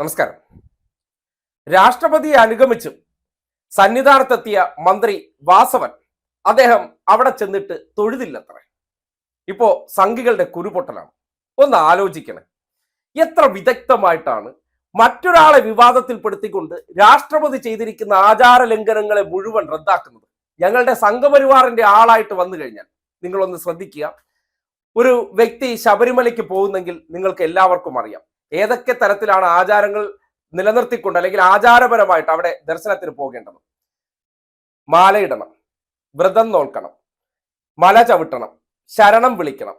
നമസ്കാരം. രാഷ്ട്രപതിയെ അനുഗമിച്ചും സന്നിധാനത്തെത്തിയ മന്ത്രി വാസവൻ അദ്ദേഹം അവിടെ ചെന്നിട്ട് തൊഴുതില്ലത്ര. ഇപ്പോ സംഘികളുടെ കുരുപൊട്ടലാണ്. ഒന്ന് ആലോചിക്കണേ. എത്ര വിദഗ്ധമായിട്ടാണ് മറ്റൊരാളെ വിവാദത്തിൽപ്പെടുത്തിക്കൊണ്ട് രാഷ്ട്രപതി ചെയ്തിരിക്കുന്ന ആചാര ലംഘനങ്ങളെ മുഴുവൻ റദ്ദാക്കുന്നത്. ഞങ്ങളുടെ സംഘപരിവാറിന്റെ ആളായിട്ട് വന്നു കഴിഞ്ഞാൽ നിങ്ങളൊന്ന് ശ്രദ്ധിക്കുക. ഒരു വ്യക്തി ശബരിമലയ്ക്ക് പോകുന്നെങ്കിൽ നിങ്ങൾക്ക് എല്ലാവർക്കും അറിയാം. ഏതൊക്കെ തരത്തിലാണ് ആചാരങ്ങൾ നിലനിർത്തിക്കൊണ്ട് അല്ലെങ്കിൽ ആചാരപരമായിട്ട് അവിടെ ദർശനത്തിന് പോകേണ്ടത്? മാലയിടണം വ്രതം നോൽക്കണം മല ചവിട്ടണം ശരണം വിളിക്കണം.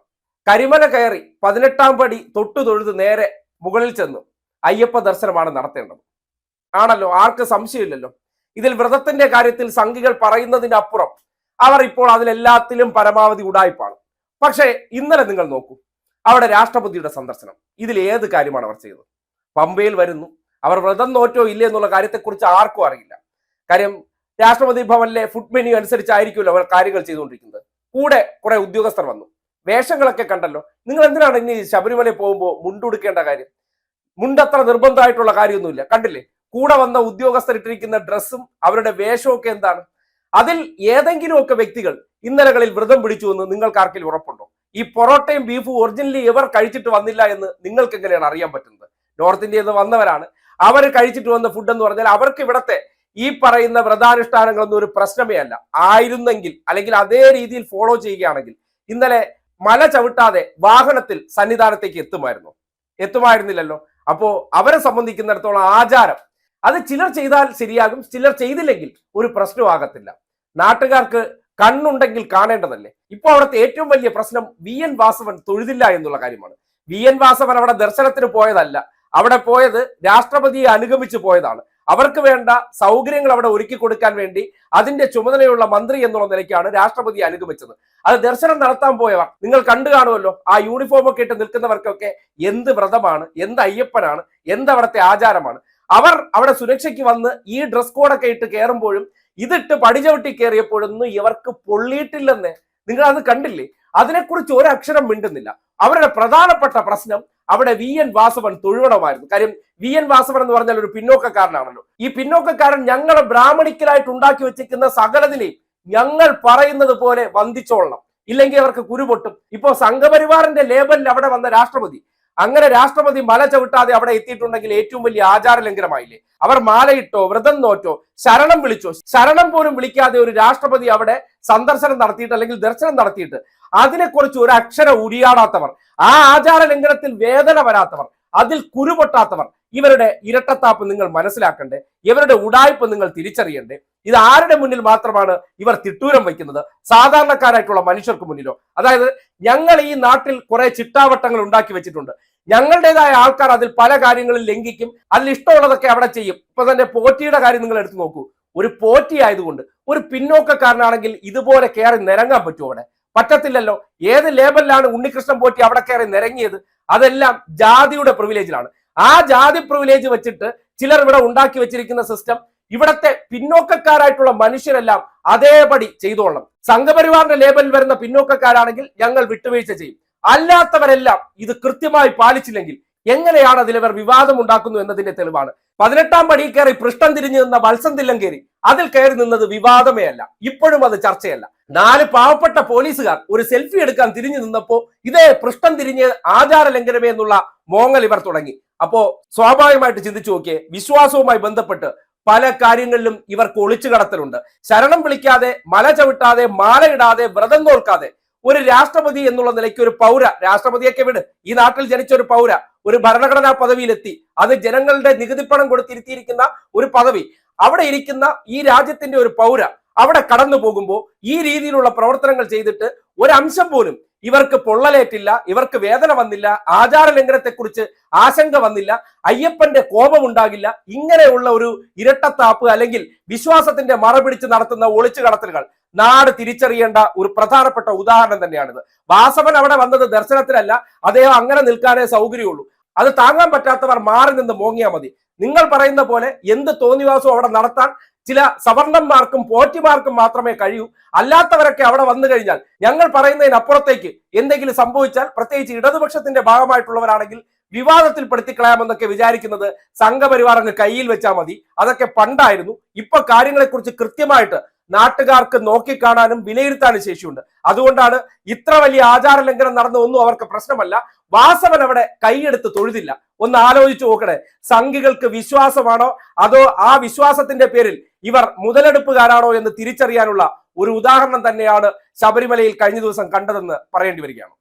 കരിമല കയറി പതിനെട്ടാം പടി തൊട്ടു തൊഴുത് നേരെ മുകളിൽ ചെന്ന് അയ്യപ്പ ദർശനമാണ് നടത്തേണ്ടത്. ആണല്ലോ? ആർക്ക് സംശയമില്ലല്ലോ? ഇതിൽ വ്രതത്തിന്റെ കാര്യത്തിൽ സംഘികൾ പറയുന്നതിനപ്പുറം അവർ ഇപ്പോൾ അതിലെല്ലാത്തിലും പരമാവധി ഉടായ്പാണ്. പക്ഷേ ഇന്നലെ നിങ്ങൾ നോക്കൂ. അവിടെ രാഷ്ട്രപതിയുടെ സന്ദർശനം. ഇതിൽ ഏത് കാര്യമാണ് അവർ ചെയ്തത്? പമ്പയിൽ വരുന്നു. അവർ വ്രതം നോറ്റോ ഇല്ലേ എന്നുള്ള കാര്യത്തെക്കുറിച്ച് ആർക്കും അറിയില്ല. കാര്യം രാഷ്ട്രപതി ഭവനിലെ ഫുഡ് മെനു അനുസരിച്ചായിരിക്കുമല്ലോ അവർ കാര്യങ്ങൾ ചെയ്തുകൊണ്ടിരിക്കുന്നത്. കൂടെ കുറെ ഉദ്യോഗസ്ഥർ വന്നു. വേഷങ്ങളൊക്കെ കണ്ടല്ലോ. നിങ്ങൾ എന്തിനാണ് ഇനി ശബരിമലയിൽ പോകുമ്പോൾ മുണ്ടുടുക്കേണ്ട കാര്യം? മുണ്ടത്ര നിർബന്ധമായിട്ടുള്ള കാര്യമൊന്നുമില്ല. കണ്ടില്ലേ? കൂടെ വന്ന ഉദ്യോഗസ്ഥർ ഇട്ടിരിക്കുന്ന ഡ്രസ്സും അവരുടെ വേഷവും എന്താണ്? അതിൽ ഏതെങ്കിലുമൊക്കെ വ്യക്തികൾ ഇന്നലകളിൽ വ്രതം പിടിച്ചു എന്ന് നിങ്ങൾക്ക് ആർക്കെങ്കിലും ഉറപ്പുണ്ടോ? ഈ പൊറോട്ടയും ബീഫും ഒറിജിനലി ഇവർ കഴിച്ചിട്ട് വന്നില്ല എന്ന് നിങ്ങൾക്ക് എങ്ങനെയാണ് അറിയാൻ പറ്റുന്നത്? നോർത്ത് ഇന്ത്യയിൽ നിന്ന് വന്നവരാണ്. അവർ കഴിച്ചിട്ട് വന്ന ഫുഡ് എന്ന് പറഞ്ഞാൽ അവർക്ക് ഇവിടത്തെ ഈ പറയുന്ന വ്രതാനുഷ്ഠാനങ്ങളൊന്നും ഒരു പ്രശ്നമേ അല്ല. ആയിരുന്നെങ്കിൽ അല്ലെങ്കിൽ അതേ രീതിയിൽ ഫോളോ ചെയ്യുകയാണെങ്കിൽ ഇന്നലെ മല ചവിട്ടാതെ വാഹനത്തിൽ സന്നിധാനത്തേക്ക് എത്തുമായിരുന്നു. എത്തുമായിരുന്നില്ലല്ലോ. അപ്പോ അവരെ സംബന്ധിക്കുന്നിടത്തോളം ആചാരം. അത് ചിലർ ചെയ്താൽ ശരിയാകും ചിലർ ചെയ്തില്ലെങ്കിൽ ഒരു പ്രശ്നമാകത്തില്ല നാട്ടുകാർക്ക് കണ്ണുണ്ടെങ്കിൽ കാണേണ്ടതല്ലേ? ഇപ്പോൾ അവിടുത്തെ ഏറ്റവും വലിയ പ്രശ്നം വി എൻ വാസവൻ തൊഴുതില്ല എന്നുള്ള കാര്യമാണ്. വി എൻ വാസവൻ അവിടെ ദർശനത്തിന് പോയതല്ല. അവിടെ പോയത് രാഷ്ട്രപതിയെ അനുഗമിച്ച് പോയതാണ്. അവർക്ക് വേണ്ട സൗകര്യങ്ങൾ അവിടെ ഒരുക്കി കൊടുക്കാൻ വേണ്ടി അതിന്റെ ചുമതലയുള്ള മന്ത്രി എന്നുള്ള നിലയ്ക്കാണ് രാഷ്ട്രപതി അനുഗമിച്ചത്. അത് ദർശനം നടത്താൻ പോയവർ നിങ്ങൾ കണ്ടു കാണുമല്ലോ ആ യൂണിഫോം ഒക്കെ ഇട്ട് നിൽക്കുന്നവർക്കൊക്കെ എന്ത് വ്രതമാണ് എന്ത് അയ്യപ്പനാണ് എന്ത് അവിടുത്തെ ആചാരമാണ്. അവർ അവിടെ സുരക്ഷയ്ക്ക് വന്ന് ഈ ഡ്രസ് കോഡൊക്കെ ഇട്ട് കയറുമ്പോഴും ഇതിട്ട് പടിചവിട്ടി കയറിയപ്പോഴൊന്നും ഇവർക്ക് പൊള്ളിയിട്ടില്ലെന്ന് നിങ്ങൾ അത് കണ്ടില്ലേ? അതിനെക്കുറിച്ച് ഒരക്ഷരം മിണ്ടുന്നില്ല. അവരുടെ പ്രധാനപ്പെട്ട പ്രശ്നം അവിടെ വി എൻ വാസവൻ തൊഴുവണമായിരുന്നു കാര്യം വി എൻ വാസവൻ എന്ന് പറഞ്ഞാൽ ഒരു പിന്നോക്കക്കാരനാണല്ലോ. ഈ പിന്നോക്കക്കാരൻ ഞങ്ങളെ ബ്രാഹ്മണിക്കലായിട്ട് ഉണ്ടാക്കി വെച്ചിരിക്കുന്ന സകലതിനെയും ഞങ്ങൾ പറയുന്നത് പോലെ വന്ദിച്ചോളണം. ഇല്ലെങ്കിൽ അവർക്ക് കുരുപൊട്ടും. ഇപ്പോ സംഘപരിവാറിന്റെ ലേബലിൽ അവിടെ വന്ന രാഷ്ട്രപതി അങ്ങനെ രാഷ്ട്രപതി മല ചവിട്ടാതെ അവിടെ എത്തിയിട്ടുണ്ടെങ്കിൽ ഏറ്റവും വലിയ ആചാര ലംഘനമായില്ലേ അവർ മാലയിട്ടോ വ്രതം നോറ്റോ ശരണം വിളിച്ചോ ശരണം പോലും വിളിക്കാതെ ഒരു രാഷ്ട്രപതി അവിടെ സന്ദർശനം നടത്തിയിട്ട് അല്ലെങ്കിൽ ദർശനം നടത്തിയിട്ട് അതിനെക്കുറിച്ച് ഒരു അക്ഷരം ഉരിയാടാത്തവർ ആ ആചാര ലംഘനത്തിൽ വേദന വരാത്തവർ അതിൽ കുരുപൊട്ടാത്തവർ ഇവരുടെ ഇരട്ടത്താപ്പ് നിങ്ങൾ മനസ്സിലാക്കണ്ടേ? ഇവരുടെ ഉടായ്പ നിങ്ങൾ തിരിച്ചറിയണ്ടേ? ഇത് ആരുടെ മുന്നിൽ മാത്രമാണ് ഇവർ തിട്ടൂരം വയ്ക്കുന്നത്? സാധാരണക്കാരായിട്ടുള്ള മനുഷ്യർക്ക് മുന്നിലോ? അതായത് ഞങ്ങൾ ഈ നാട്ടിൽ കുറെ ചിട്ടാവട്ടങ്ങൾ ഉണ്ടാക്കി വെച്ചിട്ടുണ്ട്. ഞങ്ങളുടേതായ ആൾക്കാർ അതിൽ പല കാര്യങ്ങളും ലംഘിക്കും അതിൽ ഇഷ്ടമുള്ളതൊക്കെ അവിടെ ചെയ്യും. ഇപ്പൊ തന്നെ പോറ്റിയുടെ കാര്യം നിങ്ങൾ എടുത്തു നോക്കൂ. ഒരു പോറ്റി ആയതുകൊണ്ട് ഒരു പിന്നോക്കക്കാരനാണെങ്കിൽ ഇതുപോലെ കയറി നിരങ്ങാൻ പറ്റുമോ അവിടെ? പറ്റത്തില്ലല്ലോ. ഏത് ലേബലിലാണ് ഉണ്ണികൃഷ്ണൻ പോറ്റി അവിടെ കയറി നിരങ്ങിയത്? അതെല്ലാം ജാതിയുടെ പ്രിവിലേജിലാണ് ആ ജാതി പ്രിവിലേജ് വെച്ചിട്ട് ചിലർ ഇവിടെ ഉണ്ടാക്കി വെച്ചിരിക്കുന്ന സിസ്റ്റം ഇവിടത്തെ പിന്നോക്കക്കാരായിട്ടുള്ള മനുഷ്യരെല്ലാം അതേപടി ചെയ്തോളണം. സംഘപരിവാറിന്റെ ലേബലിൽ വരുന്ന പിന്നോക്കക്കാരാണെങ്കിൽ ഞങ്ങൾ വിട്ടുവീഴ്ച ചെയ്യും. അല്ലാത്തവരെല്ലാം ഇത് കൃത്യമായി പാലിച്ചില്ലെങ്കിൽ എങ്ങനെയാണ് അതിലവർ വിവാദം ഉണ്ടാക്കുന്നു എന്നതിന്റെ തെളിവാണ്. പതിനെട്ടാം പടി കയറി പൃഷ്ഠം തിരിഞ്ഞു നിന്ന വത്സം തില്ലങ്കേരി അതിൽ കയറി നിന്നത് വിവാദമേ അല്ല. ഇപ്പോഴും അത് ചർച്ചയല്ല. നാല് പാവപ്പെട്ട പോലീസുകാർ ഒരു സെൽഫി എടുക്കാൻ തിരിഞ്ഞു നിന്നപ്പോ ഇതേ പൃഷ്ഠം തിരിഞ്ഞ് ആചാര ലംഘനമേ എന്നുള്ള മോങ്ങൽ ഇവർ തുടങ്ങി. അപ്പോ സ്വാഭാവികമായിട്ട് ചിന്തിച്ചു നോക്കിയേ വിശ്വാസവുമായി ബന്ധപ്പെട്ട് പല കാര്യങ്ങളിലും ഇവർക്ക് ഒളിച്ചു കടത്തലുണ്ട്. ശരണം വിളിക്കാതെ മല ചവിട്ടാതെ മാലയിടാതെ വ്രതം നോൽക്കാതെ ഒരു രാഷ്ട്രപതി എന്നുള്ള നിലയ്ക്ക് ഒരു പൗര രാഷ്ട്രപതിയൊക്കെ വിട്. ഈ നാട്ടിൽ ജനിച്ച ഒരു പൗര ഒരു ഭരണഘടനാ പദവിയിലെത്തി. അത് ജനങ്ങളുടെ നികുതിപ്പണം കൊടുത്തിരുത്തിയിരിക്കുന്ന ഒരു പദവി. അവിടെ ഇരിക്കുന്ന ഈ രാജ്യത്തിന്റെ ഒരു പൗര അവിടെ കടന്നു പോകുമ്പോൾ ഈ രീതിയിലുള്ള പ്രവർത്തനങ്ങൾ ചെയ്തിട്ട് ഒരംശം പോലും. ഇവർക്ക് പൊള്ളലേറ്റില്ല ഇവർക്ക് വേദന വന്നില്ല ആചാര ലംഘനത്തെക്കുറിച്ച് ആശങ്ക വന്നില്ല അയ്യപ്പന്റെ കോപം ഉണ്ടാകില്ല ഇങ്ങനെയുള്ള ഒരു ഇരട്ടത്താപ്പ് അല്ലെങ്കിൽ വിശ്വാസത്തിന്റെ മറപിടിച്ച് നടത്തുന്ന ഒളിച്ചു കടത്തലുകൾ നാട് തിരിച്ചറിയേണ്ട ഒരു പ്രധാനപ്പെട്ട ഉദാഹരണം തന്നെയാണിത്. വാസവൻ അവിടെ വന്നത് ദർശനത്തിനല്ല അദ്ദേഹം അങ്ങനെ നിൽക്കാനേ സൗകര്യമുള്ളൂ. അത് താങ്ങാൻ പറ്റാത്തവർ മാറി നിന്ന് മോങ്ങിയാൽ മതി. നിങ്ങൾ പറയുന്ന പോലെ എന്ത് തോന്നിവാസവും അവിടെ നടത്താൻ ചില സവർണന്മാർക്കും പോറ്റിമാർക്കും മാത്രമേ കഴിയൂ. അല്ലാത്തവരൊക്കെ അവിടെ വന്നു കഴിഞ്ഞാൽ ഞങ്ങൾ പറയുന്നതിനപ്പുറത്തേക്ക് എന്തെങ്കിലും സംഭവിച്ചാൽ പ്രത്യേകിച്ച് ഇടതുപക്ഷത്തിന്റെ ഭാഗമായിട്ടുള്ളവരാണെങ്കിൽ വിവാദത്തിൽ പെടുത്തിക്കളയാമെന്നൊക്കെ വിചാരിക്കുന്നത് സംഘപരിവാർ അങ്ങ് കയ്യിൽ വെച്ചാൽ മതി. അതൊക്കെ പണ്ടായിരുന്നു. ഇപ്പൊ കാര്യങ്ങളെക്കുറിച്ച് കൃത്യമായിട്ട് നാട്ടുകാർക്ക് നോക്കിക്കാണാനും വിലയിരുത്താനും ശേഷിയുണ്ട്. അതുകൊണ്ടാണ് ഇത്ര വലിയ ആചാര ലംഘനം നടന്ന ഒന്നും അവർക്ക് പ്രശ്നമല്ല. വാസവൻ അവിടെ കൈയെടുത്ത് തൊഴുതില്ല. ഒന്ന് ആലോചിച്ചു നോക്കണേ. സംഘികൾക്ക് വിശ്വാസമാണോ? അതോ ആ വിശ്വാസത്തിന്റെ പേരിൽ ഇവർ മുതലെടുപ്പുകാരാണോ എന്ന് തിരിച്ചറിയാനുള്ള ഒരു ഉദാഹരണം തന്നെയാണ് ശബരിമലയിൽ കഴിഞ്ഞ ദിവസം കണ്ടതെന്ന് പറയേണ്ടി വരികയാണ്.